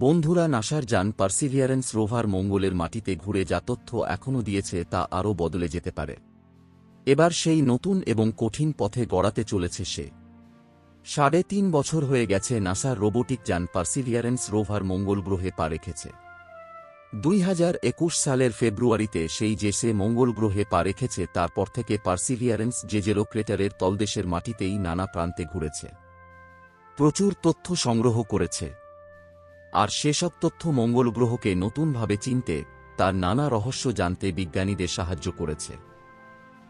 বন্ধুরা, নাসার যান পার্সিভিয়ারেন্স রোভার মঙ্গলের মাটিতে ঘুরে যা তথ্য এখনও দিয়েছে তা আরও বদলে যেতে পারে। এবার সেই নতুন এবং কঠিন পথে গড়াতে চলেছে সে। সাড়ে তিন বছর হয়ে গেছে নাসার রোবোটিক যান পার্সিভিয়ারেন্স রোভার মঙ্গল গ্রহে পা রেখেছে। দুই হাজার একুশ সালের ফেব্রুয়ারিতে সেই যে সে মঙ্গল গ্রহে পা রেখেছে, তারপর থেকে পার্সিভিয়ারেন্স জেজেরো ক্রেটারের তলদেশের মাটিতেই নানা প্রান্তে ঘুরেছে। প্রচুর তথ্য সংগ্রহ করেছে। আর সেসব তথ্য মঙ্গল গ্রহকে নতুনভাবে চিনতে তার নানা রহস্য জানতে বিজ্ঞানীদের সাহায্য করেছে।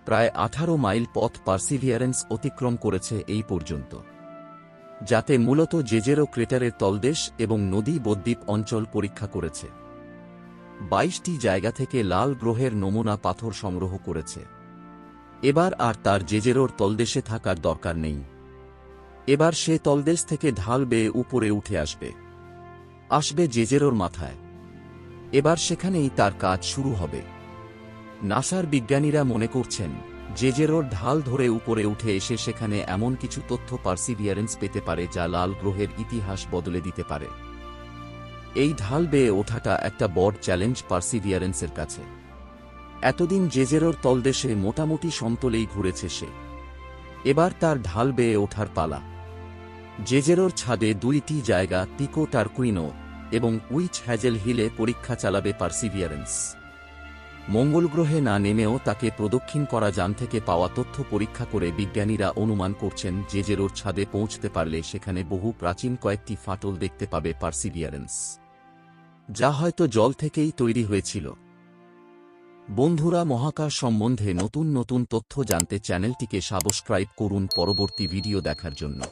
প্রায় আঠারো মাইল পথ পার্সিভিয়ারেন্স অতিক্রম করেছে এই পর্যন্ত। যাতে মূলত জেজেরো ক্রেটারের তলদেশ এবং নদী বদ্বীপ অঞ্চল পরীক্ষা করেছে। বাইশটি জায়গা থেকে লাল গ্রহের নমুনা পাথর সংগ্রহ করেছে। এবার আর তার জেজেরোর তলদেশে থাকার দরকার নেই। এবার সে তলদেশ থেকে ঢাল বেয়ে উপরে উঠে আসবে। আসবে জেজেরোর মাথায়। এবার সেখানেই তার কাজ শুরু হবে। নাসার বিজ্ঞানীরা মনে করছেন, জেজেরোর ঢাল ধরে উপরে উঠে এসে সেখানে এমন কিছু তথ্য পার্সিভিয়ারেন্স পেতে পারে যা লাল গ্রহের ইতিহাস বদলে দিতে পারে। এই ঢাল বেয়ে ওঠাটা একটা বড় চ্যালেঞ্জ পার্সিভিয়ারেন্সের কাছে। এতদিন জেজেরোর তলদেশে মোটামুটি সমতলেই ঘুরেছে সে। এবার তার ঢাল বেয়ে ওঠার পালা। জেজেরোর ছাদে দুইটি জায়গা, পিকো টার্কুইনো এবং উইচ হ্যাজেল হিলে পরীক্ষা চালাবে পার্সিভিয়ারেন্স। মঙ্গল গ্রহে না নেমেও তাকে প্রদক্ষিণ করা যান থেকে পাওয়া তথ্য পরীক্ষা করে বিজ্ঞানীরা অনুমান করছেন, যে জেরোর ছাদে পৌঁছতে পারলে সেখানে বহু প্রাচীন কয়েকটি ফাটল দেখতে পাবে পার্সিভিয়ারেন্স। যা হয়তো জল থেকেই তৈরি হয়েছিল। বন্ধুরা, মহাকাশ সম্বন্ধে নতুন নতুন তথ্য জানতে চ্যানেলটিকে সাবস্ক্রাইব করুন পরবর্তী ভিডিও দেখার জন্য।